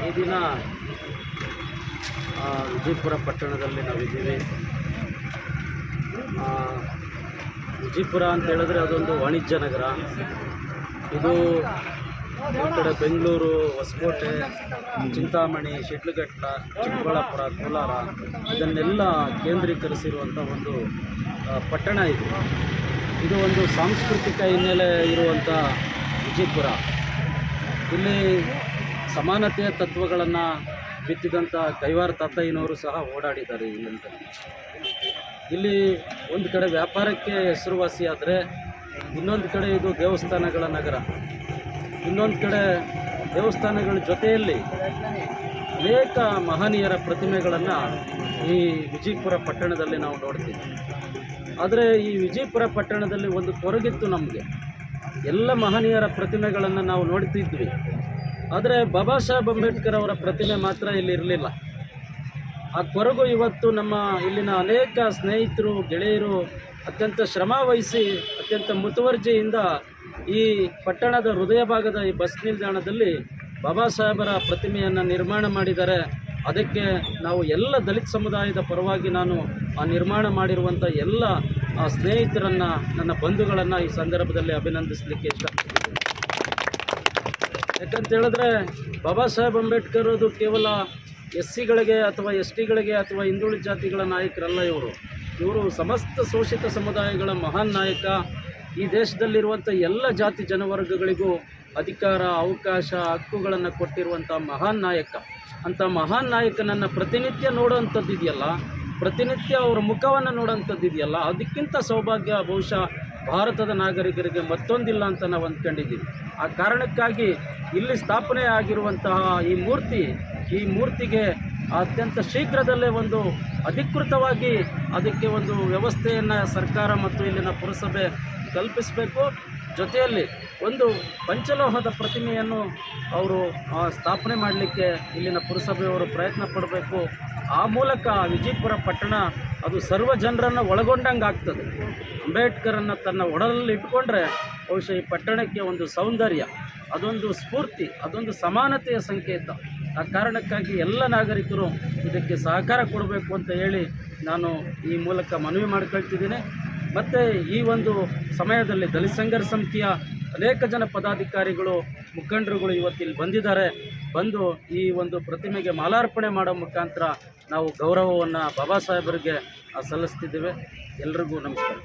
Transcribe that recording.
ಈ ದಿನ ವಿಜಯಪುರ ಪಟ್ಟಣದಲ್ಲಿ ನಾವಿದ್ದೀವಿ ವಿಜಯಪುರ ಅಂತ ಹೇಳಿದ್ರೆ ಅದೊಂದು ವಾಣಿಜ್ಯ ನಗರ. ಇದು ಈ ಕಡೆ ಬೆಂಗಳೂರು, ಹೊಸಕೋಟೆ, ಚಿಂತಾಮಣಿ, ಶಿಡ್ಲಘಟ್ಟ, ಚಿಕ್ಕಬಳ್ಳಾಪುರ, ಕೋಲಾರ, ಇದನ್ನೆಲ್ಲ ಕೇಂದ್ರೀಕರಿಸಿರುವಂಥ ಒಂದು ಪಟ್ಟಣ ಇದು. ಇದು ಒಂದು ಸಾಂಸ್ಕೃತಿಕ ಹಿನ್ನೆಲೆ ಇರುವಂಥ ವಿಜಯಪುರ. ಇಲ್ಲಿ ಸಮಾನತೆಯ ತತ್ವಗಳನ್ನು ಬಿತ್ತಿದಂಥ ಕೈವಾರ ತಾತಯ್ಯನವರು ಸಹ ಓಡಾಡಿದ್ದಾರೆ ಇಲ್ಲಿಂದ ಇಲ್ಲಿ ಒಂದು ಕಡೆ ವ್ಯಾಪಾರಕ್ಕೆ ಹೆಸರುವಾಸಿಯಾದರೆ, ಇನ್ನೊಂದು ಕಡೆ ಇದು ದೇವಸ್ಥಾನಗಳ ನಗರ. ಇನ್ನೊಂದು ಕಡೆ ದೇವಸ್ಥಾನಗಳ ಜೊತೆಯಲ್ಲಿ ಅನೇಕ ಮಹನೀಯರ ಪ್ರತಿಮೆಗಳನ್ನು ಈ ವಿಜಯಪುರ ಪಟ್ಟಣದಲ್ಲಿ ನಾವು ನೋಡ್ತೀವಿ. ಆದರೆ ಈ ವಿಜಯಪುರ ಪಟ್ಟಣದಲ್ಲಿ ಒಂದು ಕೊರಗಿತ್ತು ನಮಗೆ. ಎಲ್ಲ ಮಹನೀಯರ ಪ್ರತಿಮೆಗಳನ್ನು ನಾವು ನೋಡ್ತಿದ್ವಿ. ಆದರೆ ಬಾಬಾ ಸಾಹೇಬ್ ಅಂಬೇಡ್ಕರ್ ಅವರ ಪ್ರತಿಮೆ ಮಾತ್ರ ಇಲ್ಲಿ ಇರಲಿಲ್ಲ. ಆ ಕೊರಗು ಇವತ್ತು ನಮ್ಮ ಇಲ್ಲಿನ ಅನೇಕ ಸ್ನೇಹಿತರು, ಗೆಳೆಯರು ಅತ್ಯಂತ ಶ್ರಮ ವಹಿಸಿ, ಅತ್ಯಂತ ಮುತುವರ್ಜಿಯಿಂದ ಈ ಪಟ್ಟಣದ ಹೃದಯ ಭಾಗದ ಈ ಬಸ್ ನಿಲ್ದಾಣದಲ್ಲಿ ಬಾಬಾ ಸಾಹೇಬರ ಪ್ರತಿಮೆಯನ್ನು ನಿರ್ಮಾಣ ಮಾಡಿದ್ದಾರೆ. ಅದಕ್ಕೆ ನಾವು ಎಲ್ಲ ದಲಿತ ಸಮುದಾಯದ ಪರವಾಗಿ ನಾನು ಆ ನಿರ್ಮಾಣ ಮಾಡಿರುವಂಥ ಎಲ್ಲ ಸ್ನೇಹಿತರನ್ನು, ನನ್ನ ಬಂಧುಗಳನ್ನು ಈ ಸಂದರ್ಭದಲ್ಲಿ ಅಭಿನಂದಿಸಲಿಕ್ಕೆ ಇಷ್ಟಪಡ್ತೀನಿ. ಯಾಕಂತ ಹೇಳಿದ್ರೆ ಬಾಬಾ ಸಾಹೇಬ್ ಅಂಬೇಡ್ಕರ್ ಅದು ಕೇವಲ ಎಸ್ ಸಿಗಳಿಗೆ ಅಥವಾ ಎಸ್ ಟಿಗಳಿಗೆ ಅಥವಾ ಹಿಂದುಳಿದ ಜಾತಿಗಳ ನಾಯಕರಲ್ಲ ಇವರು. ಇವರು ಸಮಸ್ತ ಶೋಷಿತ ಸಮುದಾಯಗಳ ಮಹಾನ್ ನಾಯಕ. ಈ ದೇಶದಲ್ಲಿರುವಂಥ ಎಲ್ಲ ಜಾತಿ ಜನವರ್ಗಗಳಿಗೂ ಅಧಿಕಾರ, ಅವಕಾಶ, ಹಕ್ಕುಗಳನ್ನು ಕೊಟ್ಟಿರುವಂಥ ಮಹಾನ್ ನಾಯಕ. ಅಂಥ ಮಹಾನ್ ನಾಯಕನನ್ನು ಪ್ರತಿನಿತ್ಯ ನೋಡೋವಂಥದ್ದು ಇದೆಯಲ್ಲ? ಪ್ರತಿನಿತ್ಯ ಅವರ ಮುಖವನ್ನು ನೋಡೋಂಥದ್ದು ಇದೆಯಲ್ಲ? ಅದಕ್ಕಿಂತ ಸೌಭಾಗ್ಯ, ಬಹುಶಃ ಭಾರತದ ನಾಗರಿಕರಿಗೆ ಮತ್ತೊಂದಿಲ್ಲ ಅಂತ ನಾವು ಅಂದ್ಕೊಂಡಿದ್ದೀವಿ. ಆ ಕಾರಣಕ್ಕಾಗಿ ಇಲ್ಲಿ ಸ್ಥಾಪನೆ ಆಗಿರುವಂತಹ ಈ ಮೂರ್ತಿ ಈ ಮೂರ್ತಿಗೆ ಅತ್ಯಂತ ಶೀಘ್ರದಲ್ಲೇ ಒಂದು ಅಧಿಕೃತವಾಗಿ ಅದಕ್ಕೆ ಒಂದು ವ್ಯವಸ್ಥೆಯನ್ನು ಸರ್ಕಾರ ಮತ್ತು ಇಲ್ಲಿನ ಪುರಸಭೆ ಕಲ್ಪಿಸಬೇಕು. ಜೊತೆಯಲ್ಲಿ ಒಂದು ಪಂಚಲೋಹದ ಪ್ರತಿಮೆಯನ್ನು ಅವರು ಸ್ಥಾಪನೆ ಮಾಡಲಿಕ್ಕೆ ಇಲ್ಲಿನ ಪುರಸಭೆಯವರು ಪ್ರಯತ್ನ ಪಡಬೇಕು. ಆ ಮೂಲಕ ವಿಜಯಪುರ ಪಟ್ಟಣ ಅದು ಸರ್ವ ಜನರನ್ನು ಒಳಗೊಂಡಂಗೆ ಆಗ್ತದೆ. ಅಂಬೇಡ್ಕರನ್ನು ತನ್ನ ಒಡಲಲ್ಲಿ ಇಟ್ಕೊಂಡ್ರೆ ಬಹುಶಃ ಈ ಪಟ್ಟಣಕ್ಕೆ ಒಂದು ಸೌಂದರ್ಯ, ಅದೊಂದು ಸ್ಫೂರ್ತಿ, ಅದೊಂದು ಸಮಾನತೆಯ ಸಂಕೇತ. ಆ ಕಾರಣಕ್ಕಾಗಿ ಎಲ್ಲ ನಾಗರಿಕರು ಇದಕ್ಕೆ ಸಹಕಾರ ಕೊಡಬೇಕು ಅಂತ ಹೇಳಿ ನಾನು ಈ ಮೂಲಕ ಮನವಿ ಮಾಡ್ಕೊಳ್ತಿದ್ದೀನಿ. ಮತ್ತು ಈ ಒಂದು ಸಮಯದಲ್ಲಿ ದಲಿತ ಸಂಘರ್ಷ ಸಮಿತಿಯ ಅನೇಕ ಜನ ಪದಾಧಿಕಾರಿಗಳು, ಮುಖಂಡರುಗಳು ಇವತ್ತಿಲ್ಲಿ ಬಂದಿದ್ದಾರೆ. ಬಂದು ಈ ಒಂದು ಪ್ರತಿಮೆಗೆ ಮಾಲಾರ್ಪಣೆ ಮಾಡೋ ಮುಖಾಂತರ ನಾವು ಗೌರವವನ್ನು ಬಾಬಾ ಸಾಹೇಬರಿಗೆ ಸಲ್ಲಿಸ್ತಿದ್ದೇವೆ. ಎಲ್ರಿಗೂ ನಮಸ್ಕಾರ.